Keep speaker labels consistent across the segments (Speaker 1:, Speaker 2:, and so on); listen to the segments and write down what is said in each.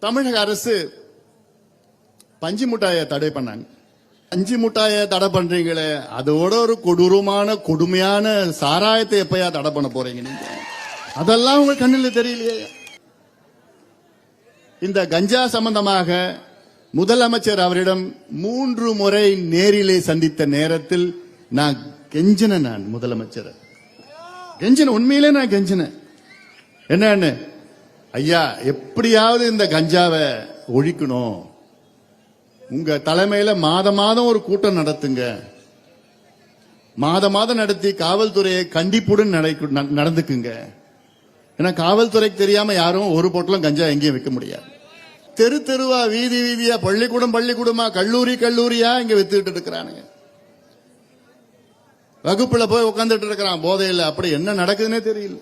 Speaker 1: தமிழக அரசு பஞ்சு மிட்டாயை தடை பண்ணாங்க. பஞ்சு முட்டாயை தடை பண்றீங்களே அதோட ஒரு கொடூரமான கொடுமையான சாராயத்தை எப்பயா தடை பண்ண போறீங்க நீங்க? அதெல்லாம் உங்க கண்ணில் தெரியலையே. இந்த கஞ்சா சம்பந்தமாக முதலமைச்சர் அவரிடம் மூன்று முறை நேரிலே சந்தித்த நேரத்தில் நான் கெஞ்சின நான் முதலமைச்சர். கெஞ்சின உண்மையிலே நான் கெஞ்சினேன். என்னன்னு? ஐயா எப்படியாவது இந்த கஞ்சாவை ஒழிக்கணும். உங்க தலைமையில மாத மாதம் ஒரு கூட்டம் நடத்துங்க. மாத மாதம் நடத்தி காவல்துறையை கண்டிப்புடன் நடந்துக்குங்க. ஏன்னா காவல்துறைக்கு தெரியாம யாரும் ஒரு பொட்டலும் கஞ்சா எங்கேயும் விற்க முடியாது. தெரு தெருவா வீதி வீதியா பள்ளிக்கூடம் பள்ளிக்கூடமா கல்லூரி கல்லூரியா இங்க வித்துக்கிட்டு இருக்கிறானுங்க. வகுப்புல போய் உட்காந்துட்டு இருக்கிறான் போதையில் அப்படி என்ன நடக்குதுன்னே தெரியல.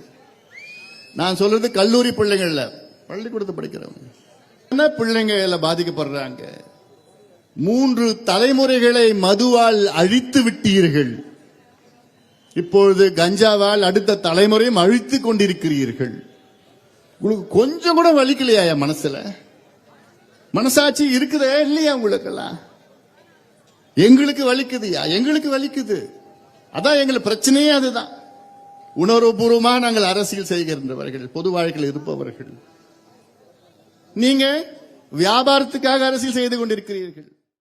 Speaker 1: நான் சொல்றது கல்லூரி பிள்ளைங்கள்ல. பள்ளிக்கூடத்தை படிக்கிறவங்க. என்ன பிள்ளைங்க இதுல பாதிக்கப்படுறாங்க? மூன்று தலைமுறைகளை மதுவால் அழித்து விட்டீர்கள். இப்பொழுது கஞ்சாவால் அடுத்த தலைமுறையும் அழித்து கொண்டிருக்கிறீர்கள். உங்களுக்கு கொஞ்சம் கூட வலிக்கலையா என் மனசுல? மனசாட்சி இருக்குதே இல்லையா உங்களுக்கெல்லாம்? எங்களுக்கு வலிக்குதுயா? எங்களுக்கு வலிக்குது. அதான் எங்களுக்கு பிரச்சனையே அதுதான். உணர்வுபூர்வமாக நாங்கள் அரசியல் செய்கின்றவர்கள் பொது வாழ்க்கையில் இருப்பவர்கள். நீங்க வியாபாரத்துக்காக அரசியல் செய்து கொண்டிருக்கிறீர்கள்.